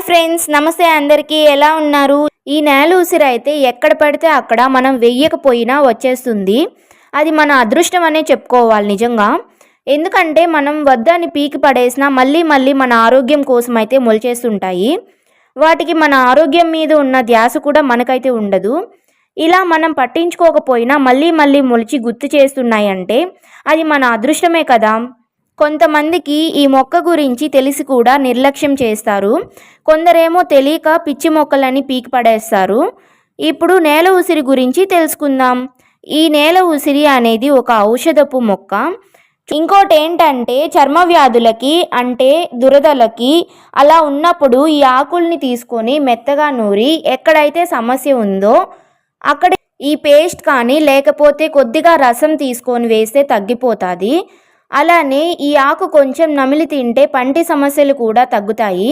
Hi friends నమస్తే అందరికీ. ఎలా ఉన్నారు? ఈ నేల ఉసిరి అయితే ఎక్కడ పడితే అక్కడ మనం వెయ్యకపోయినా వచ్చేస్తుంది. అది మన అదృష్టం అనే చెప్పుకోవాలి నిజంగా. ఎందుకంటే మనం వద్దని పీకి పడేసినా మళ్ళీ మళ్ళీ మన ఆరోగ్యం కోసం అయితే మొలిచేస్తుంటాయి. వాటికి మన ఆరోగ్యం మీద ఉన్న ధ్యాస కూడా మనకైతే ఉండదు. ఇలా మనం పట్టించుకోకపోయినా మళ్ళీ మళ్ళీ మొలిచి గుర్తు చేస్తున్నాయంటే అది మన అదృష్టమే కదా. కొంతమందికి ఈ మొక్క గురించి తెలిసి కూడా నిర్లక్ష్యం చేస్తారు. కొందరేమో తెలియక పిచ్చి మొక్కలని పీకి పడేస్తారు. ఇప్పుడు నేల ఉసిరి గురించి తెలుసుకుందాం. ఈ నేల ఉసిరి అనేది ఒక ఔషధపు మొక్క. ఇంకోటి ఏంటంటే చర్మ వ్యాధులకి అంటే దురదలకి అలా ఉన్నప్పుడు ఈ ఆకుల్ని తీసుకొని మెత్తగా నూరి ఎక్కడైతే సమస్య ఉందో అక్కడ ఈ పేస్ట్ కానీ లేకపోతే కొద్దిగా రసం తీసుకొని వేస్తే తగ్గిపోతుంది. అలానే ఈ ఆకు కొంచెం నమిలి తింటే పంటి సమస్యలు కూడా తగ్గుతాయి.